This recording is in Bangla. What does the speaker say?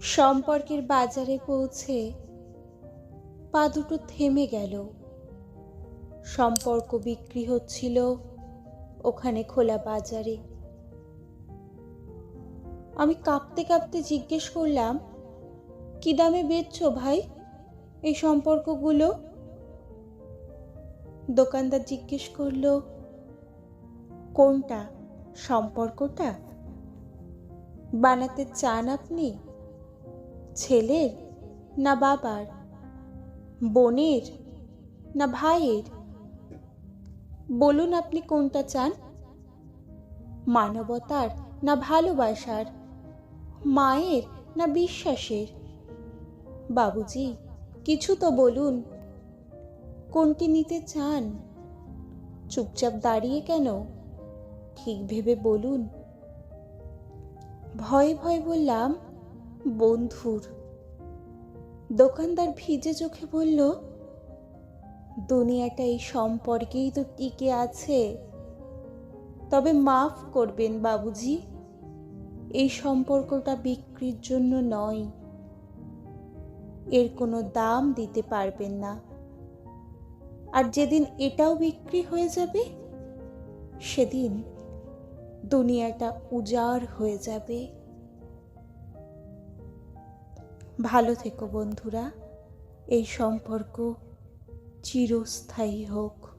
সম্পর্কের বাজারে পৌঁছে পা দুটো থেমে গেল। সম্পর্ক বিক্রি হচ্ছিল ওখানে খোলা বাজারে। আমি কাঁপতে কাঁপতে জিজ্ঞেস করলাম, কি দামে বেচছো ভাই এই সম্পর্কগুলো? দোকানদার জিজ্ঞেস করল, কোনটা? সম্পর্কটা? বানাতে চান আপনি? ছেলের না বাবার? বোনের না ভাইয়ের? বলুন আপনি কোনটা চান? মানবতার না ভালোবাসার? মায়ের না বিশ্বাসের? বাবুজি, কিছু তো বলুন। কোনটি নিতে চান? চুপচাপ দাঁড়িয়ে কেন? ঠিক ভেবে বলুন। ভয়ে ভয়ে বললাম বন্ধুর। দোকানদার ভিজে চোখে বলল, দুনিয়াটা এই সম্পর্কেই তো টিকে আছে। তবে মাফ করবেন বাবুজি, এই সম্পর্কটা বিক্রির জন্য নয়। এর কোনো দাম দিতে পারবেন না। আর যেদিন এটাও বিক্রি হয়ে যাবে, সেদিন দুনিয়াটা উজাড় হয়ে যাবে। ভালো থেকো বন্ধুরা এই সম্পর্ক চিরস্থায়ী হোক।